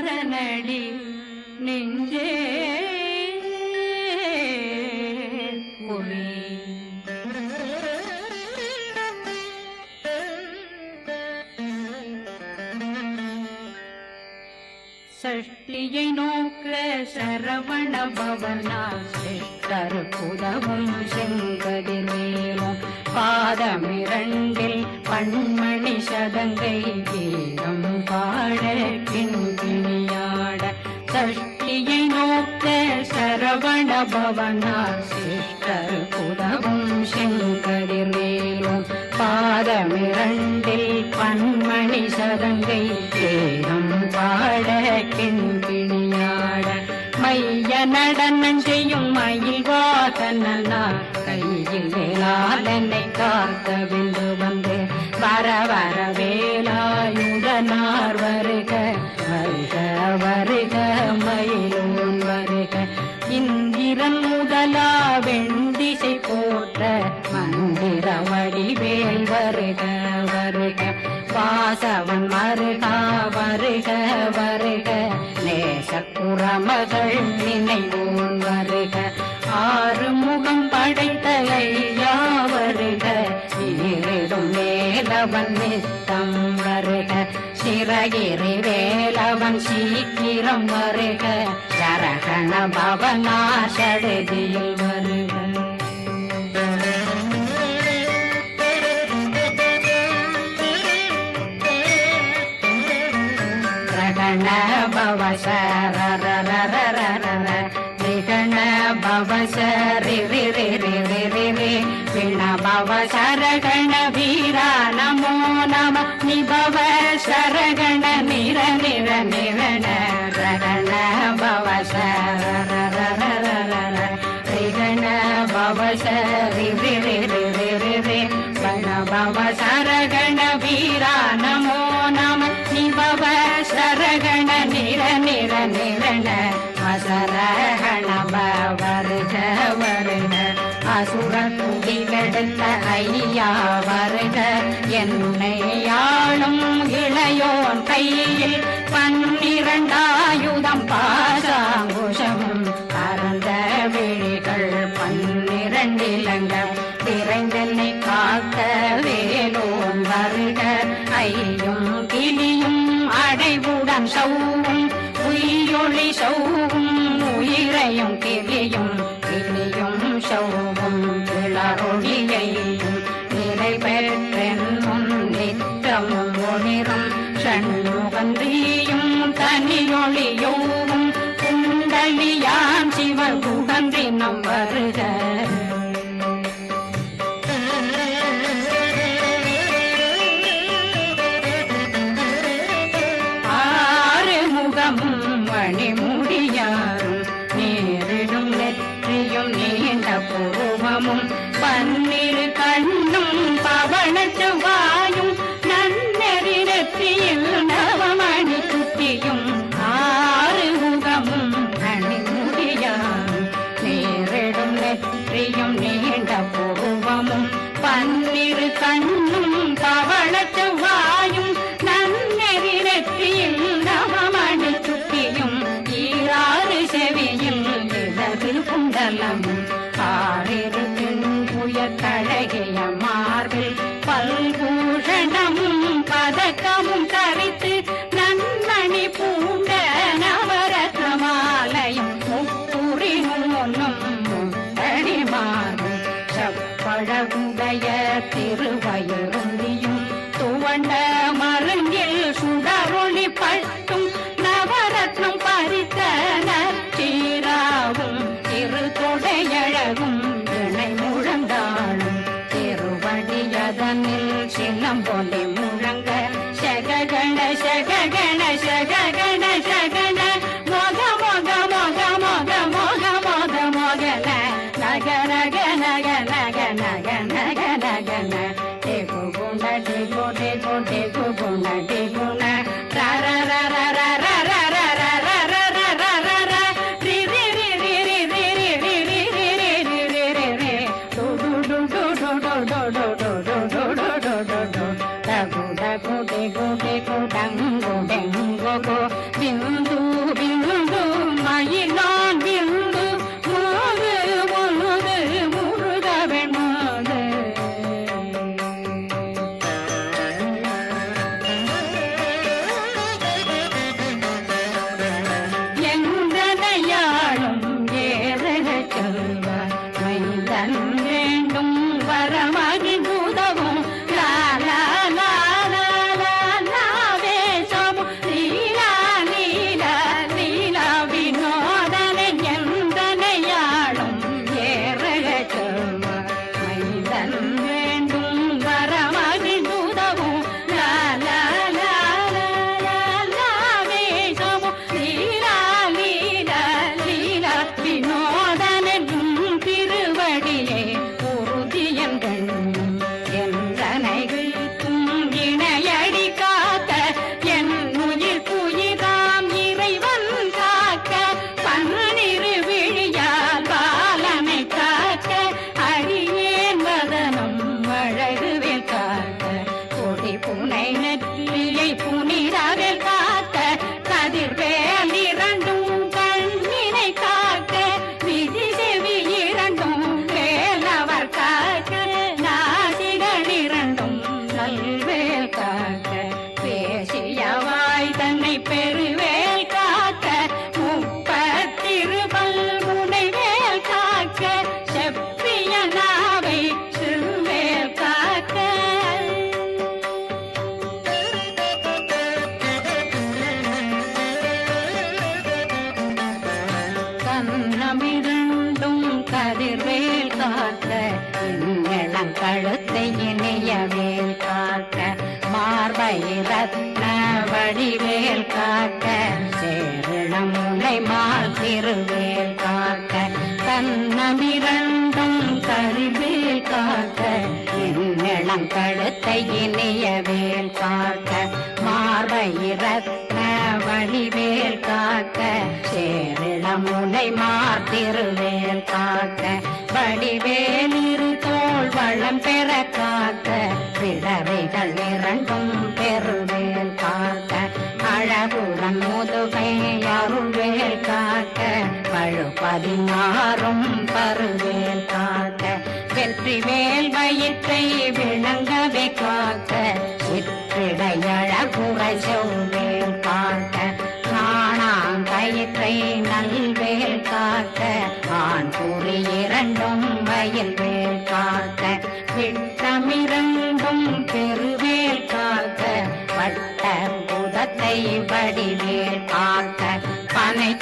சரணடி நெஞ்சே சஷ்டியை நோக்க சரவண பவனா சிஷ்டர் புதவும் செங்கதி மேலும் பாதமிரண்டில் பண்மணி சதங்கை வீரம் பாட பின் சரவண சிஷ்டர் புதவும் செங்கதிர் மேலும் பாதமிரண்டில் பன்மணி சதங்கை தேகம் பாட கிண்கிணியாட மைய நடனம் செய்யும் மயில் வாதனா கையில் வேளாளனை காத்த விண்டு வந்து வர வர வேலாயுடனார் வருக வருக. மங்களா வெண்டிசை போற்ற மந்திர வடிவேல் வருக வருக. வாசவன் மருகா வருக வருக. நேசப்புறமகள் நினைவோன் வருக. ஆறு முகம் படைத்த ஐயா வருக. இருடும் மேலவன் நித்தம் வருக. சிறகிரி வேலவன் சீக்கிரம் வருக. சரகண பவனா சடுதியில் வருக ரகண பவ சரரரரரரர ரிகண பவ சரி ரி சரகண வீரா நமோ நம நிபவ சரகண என்னை ஆளும் இளையோன் கையில் பன்னிரண்டாயுதம் குகந்தினம் வருக. Salam. ரத்ன வடிவேல் காட்ட சேரணம் உன்னை மால் திருவேல் காட்ட தன்னமிரண்டும் கரிவேல் காட்ட இன்னிளம் கழுத்தை இனிய வேல் காட்ட மார்பை ரத்ன வடிவேல் காட்ட சேரணம் உன்னை திருவேல் காட்ட வடிவேல் இருக்கா வளம் பெற காக்க விடவைகள் இரண்டும் பெருவேல் காக்க அழகுடன் முதுகை அருள்வேல் காக்க பழு பதினாறும் பருவேல் காக்க வெற்றி வேல்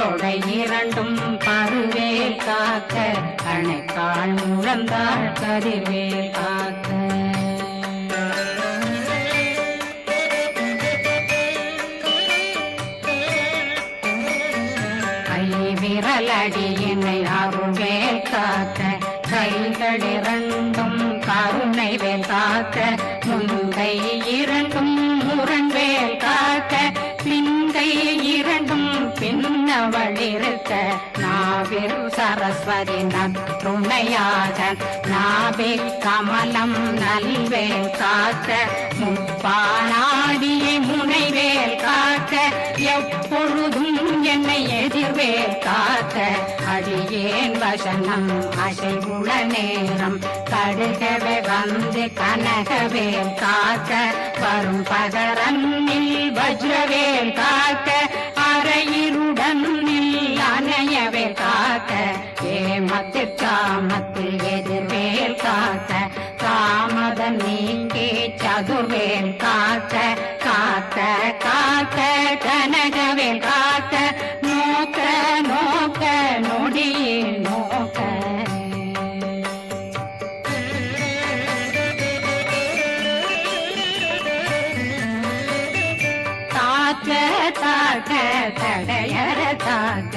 தொடை இரண்டும் பருவேல் காக்க கணைக்கால் முழந்தாள் கதிர்வேல் காக்க. விரலடியினை அருள்வேல் காக்க கைகள் இரண்டும் கருணை வேல் காக்க முந்தை இரண்டும் பின்னவளிருக்க நாவில் சரஸ்வதி நற்றுணையாக நாவே கமலம் நல்வேல் காக்க முப்பானாடியை முனைவேல் காக்க எப்பொழுதும் என்னை எதிர்வேல் காக்க. அடியேன் வசனம் அசைவுள நேரம் கடுகவே வந்து கனகவேல் காக்க வரும் பகரன்னில் வஜ்ரவேல் காக்க காக்க ஏமத்து காமத்தில் எதிர்வேல் காக்க காமதம் நீங்கே சதுர்வேல் காக்க காத்த காக்க கனகவேல் காக்க நோக்க நோக்க நொடியில் நோக்க. காக்க காக்க தடையற தாக்க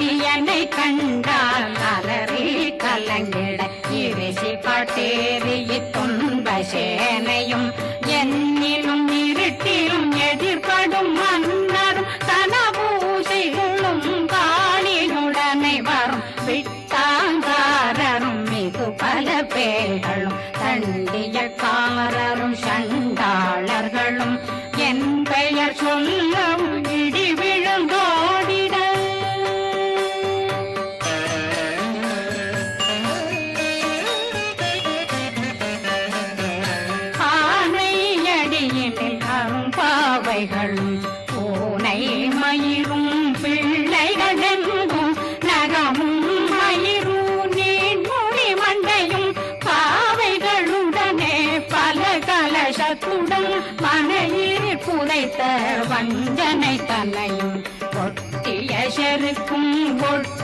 அடியனை கண்டால் அலறி கலங்கிட. இரிசி பட்டேறிய துன்ப சேனையும் பிள்ளைகளெங்கும் நகமும் மயிரும் நீன்மொழி மண்டையும் பாவைகளுடனே பல கலசத்துடன் மனையில் புதைத்த வஞ்சனை தலையும் ஒட்டிய செருக்கும் ஒட்டிய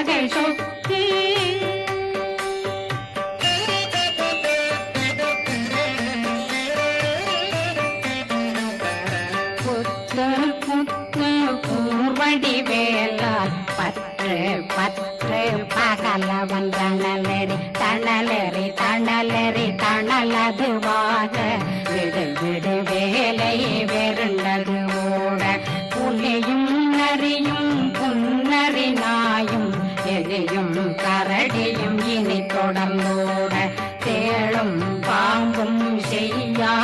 சூர்பகை சொக்கு புத்து பூர்வடி வேலால் பற்று பற்று பகலவன் தணலெறி தணலெறி தணலெறி தணலதுவாக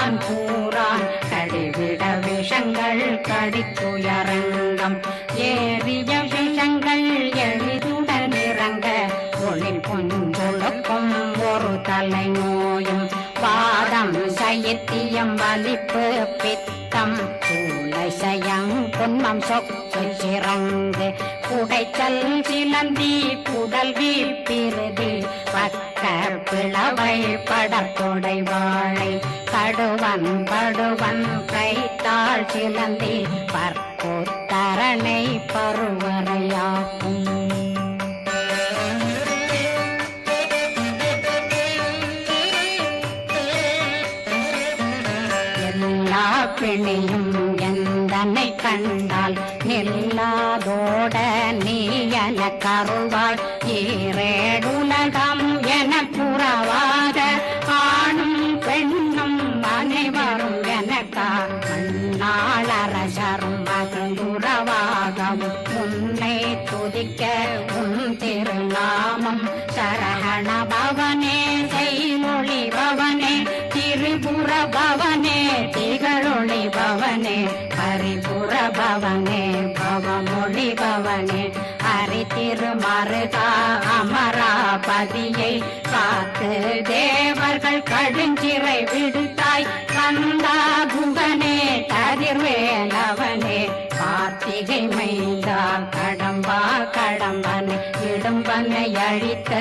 செய்யான் கூறான் கடிவிட விஷங்கள் கடித்துயரங்கம் ஏறிய விஷங்கள் எளிதுடன் இறங்க ஒளில் புஞ்சொழுக்கும் ஒரு தலை நோயும் வாதம் சைத்தியம் வலிப்பு பித்தம் புன்மம் சொக்கு சிறங்கு குடைச்சல் சிலந்தி குடல் வீழ்பிருதி பக்க பிளவை படத்தொடை வாழை கடுவன் படுவன் கைத்தாள் சிலந்தி பற்போத்தரணை பருவரையாக்கும் பிணையும் கண்டால் நில்லாதோட நீ என கருவாள். ஏறேடு கதியை காத்து தேவர்கள் கடுஞ்சிறை விடுத்தாய். கந்தா குகனே கதிர்வேலவனே கார்த்திகை மைந்தா கடம்பா கடம்பனை இடும்பனை அழித்த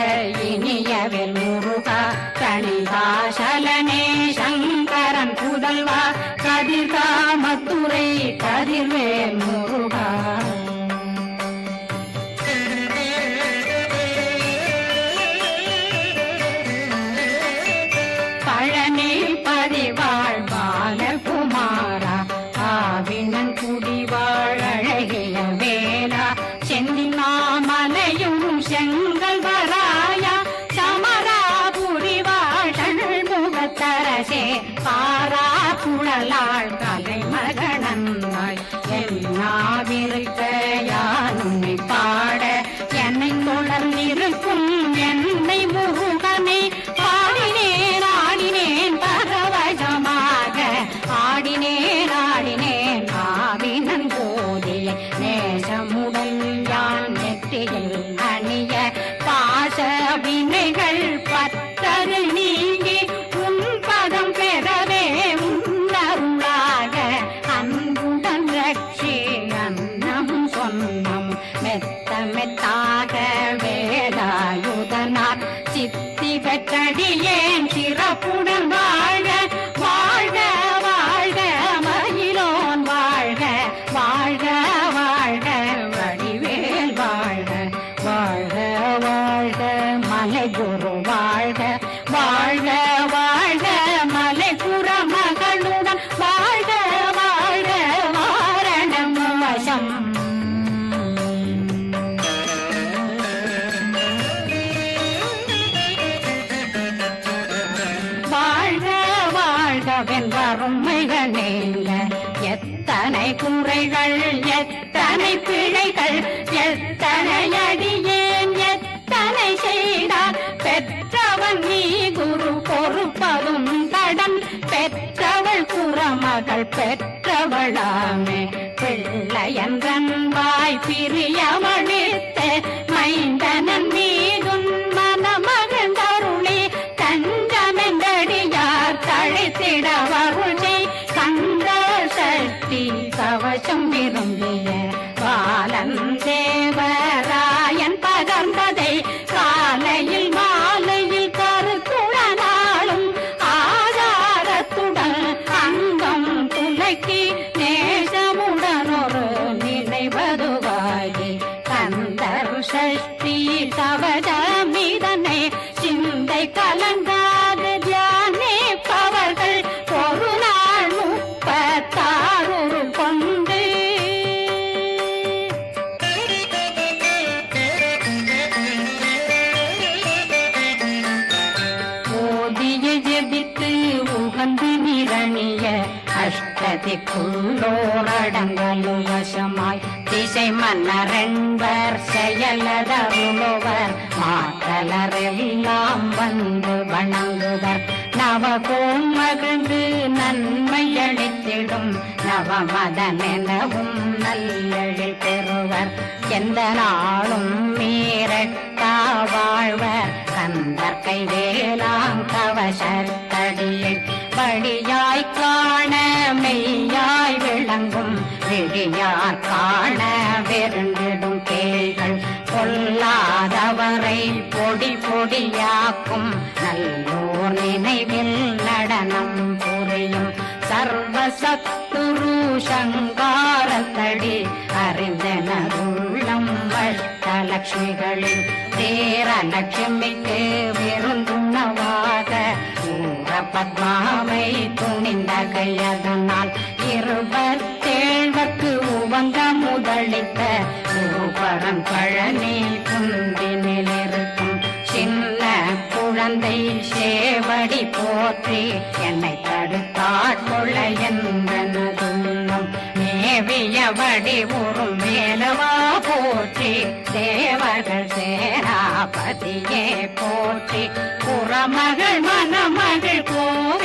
இனியவில் முருகா தனிதா சலனே சங்கரன் புதல்வா கதிர்காமத்துறை கதிர்வேல் முருகா. மலைகுரு வாழ்க வாழ்க வாழ்க. பெற்றவளாமே. பிள்ளையன்றன் வாய் பிரியமளித்த மைந்தனன் மீது சிந்தை கலங்காத தியானிப்பவர்கள் ஒரு நாள் முப்பத்தாறு கொண்டு ஓதிய ஜெபித்து உகந்து நிரணிய அஷ்டதிக்குள்ளோரடங்கலும் வசமாய் திசை மன்னரென்பர் செயலதருளுவர் மாற்றலரெல்லாம் வந்து வணங்குவர். நவகோம் மகிழ்ந்து நன்மை அளித்திடும் நவமதனெனவும் நல்லெழில் பெறுவர். எந்த நாளும் மீறட்டா வாழ்வர். கந்தர் கைவேலாம் கவசத்தடியில் படியாய் காண மெய்யாய் விளங்கும். விழியார் காண வெருண்டிடும் கேள்கள் பொல்லாதவரை பொடி பொடியாக்கும் நல்லோர் நினைவில் நடனம் புரியும் சர்வசத்துரு சங்காரத்தடி அறிந்தனருள்ளம் வட்டலட்சுமிகளில் தேர லட்சுமிக்கு விருந்துணவாக பத்மாவை துணிந்த கையதனால் இருபத்தேழ்வக்கு உவங்க முதலித்த போற்றி என்னை தடுத்தாட்கொள்ள என்பனதுள்ளம் மேவியபடி உறும் மேலவா போற்றி. தேவர்கள் சேராபதியே போற்றி. புறமகள் மணமகள் கோவே போ